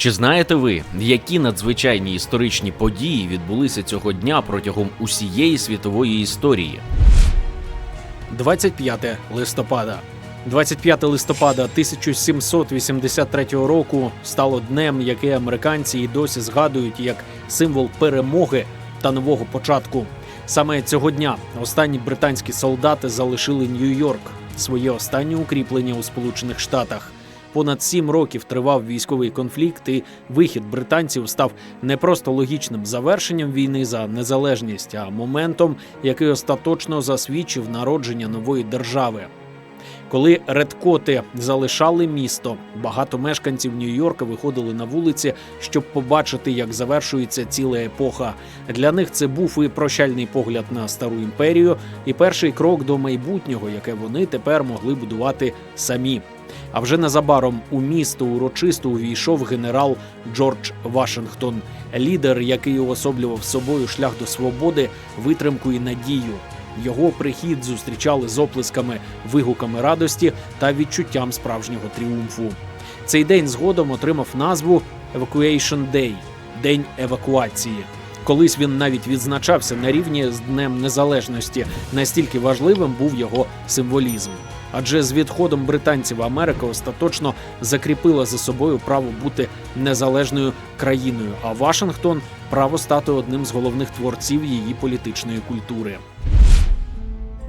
Чи знаєте ви, які надзвичайні історичні події відбулися цього дня протягом усієї світової історії? 25 листопада. 25 листопада 1783 року стало днем, який американці і досі згадують як символ перемоги та нового початку. Саме цього дня останні британські солдати залишили Нью-Йорк, своє останнє укріплення у Сполучених Штатах. Понад сім років тривав військовий конфлікт, і вихід британців став не просто логічним завершенням війни за незалежність, а моментом, який остаточно засвідчив народження нової держави. Коли редкоти залишали місто, багато мешканців Нью-Йорка виходили на вулиці, щоб побачити, як завершується ціла епоха. Для них це був і прощальний погляд на стару імперію, і перший крок до майбутнього, яке вони тепер могли будувати самі. А вже незабаром у місто урочисто увійшов генерал Джордж Вашингтон, лідер, який уособлював собою шлях до свободи, витримку і надію. Його прихід зустрічали з оплесками, вигуками радості та відчуттям справжнього тріумфу. Цей день згодом отримав назву Evacuation Day – День евакуації. Колись він навіть відзначався на рівні з Днем Незалежності. Настільки важливим був його символізм. Адже з відходом британців Америка остаточно закріпила за собою право бути незалежною країною, а Вашингтон право стати одним з головних творців її політичної культури.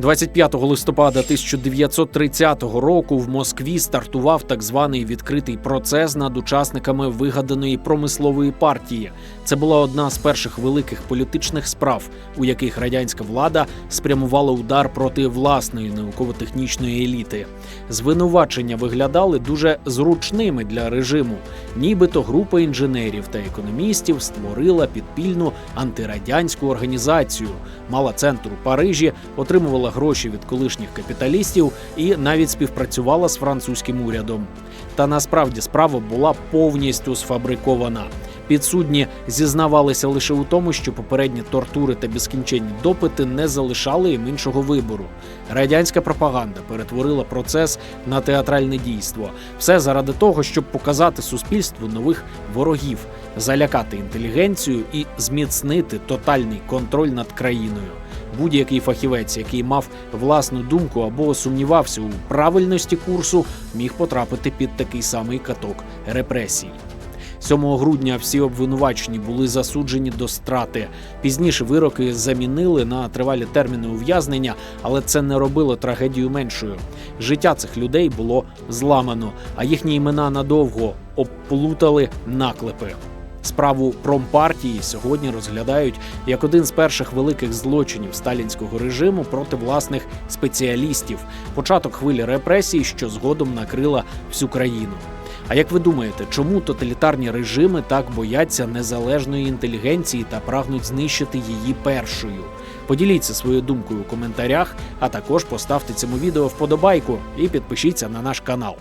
25 листопада 1930 року в Москві стартував так званий відкритий процес над учасниками вигаданої промислової партії. Це була одна з перших великих політичних справ, у яких радянська влада спрямувала удар проти власної науково-технічної еліти. Звинувачення виглядали дуже зручними для режиму. Нібито група інженерів та економістів створила підпільну антирадянську організацію, мала центр у Парижі, отримувала гроші від колишніх капіталістів і навіть співпрацювала з французьким урядом. Та насправді справа була повністю сфабрикована. Підсудні зізнавалися лише у тому, що попередні тортури та безкінченні допити не залишали їм іншого вибору. Радянська пропаганда перетворила процес на театральне дійство. Все заради того, щоб показати суспільству нових ворогів, залякати інтелігенцію і зміцнити тотальний контроль над країною. Будь-який фахівець, який мав власну думку або сумнівався у правильності курсу, міг потрапити під такий самий каток репресій. 7 грудня всі обвинувачені були засуджені до страти. Пізніше вироки замінили на тривалі терміни ув'язнення, але це не робило трагедію меншою. Життя цих людей було зламано, а їхні імена надовго обплутали наклепи. Справу промпартії сьогодні розглядають як один з перших великих злочинів сталінського режиму проти власних спеціалістів, початок хвилі репресій, що згодом накрила всю країну. А як ви думаєте, чому тоталітарні режими так бояться незалежної інтелігенції та прагнуть знищити її першою? Поділіться своєю думкою у коментарях, а також поставте цьому відео вподобайку і підпишіться на наш канал.